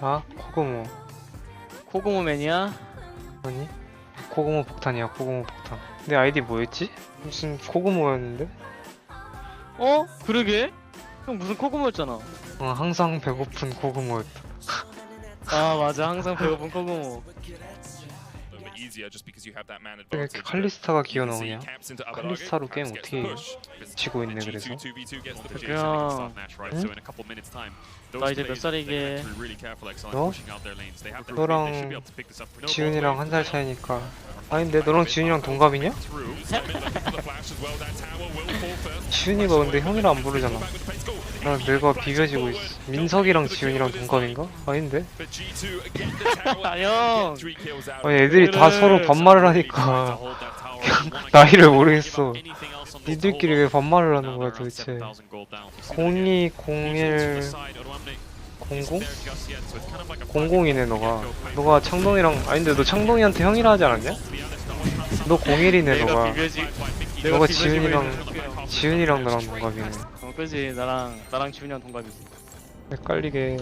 아 코고모 코고모맨이야? 아니 코고모 폭탄이야 코고모 폭탄 내 아이디 뭐였지? 무슨 코고모였는데? 어? 그러게? 형 무슨 코고모였잖아. 어 항상 배고픈 코고모였다 아 맞아 항상 배고픈 코고모. Little bit easier just because you have that man 왜 advantage. 이렇게 칼리스타가 기어 나오냐 칼리스타로 게임 어떻게. 지고 있네 그래서 G2 2v2 gets the The push. G2 그냥- start match, right? So in a couple minutes time, those 나 이제 몇 살이게? have to be really careful, Exile, 너? 너랑 지훈이랑 한 살 차이니까 아닌데 너랑 지훈이랑 동갑이냐? 지훈이가 근데 형이라 안 부르잖아 나 내가 비벼지고 있어 민석이랑 지훈이랑 동갑인가? 아닌데? 아 형. 아니 애들이 다. 서로 반말을 하니까 나이를 모르겠어 니들끼리 왜 반말을 하는 거야 도대체 0201 00? 00이네 너가 너가 창동이랑 아닌데 너 창동이한테 형이라 하지 않았냐? 너 01이네 내가 너가 비벼지고 지훈이랑 지훈이랑 너랑 동갑이네. 어 그지 나랑 나랑 지훈이랑 동갑이지. 헷갈리게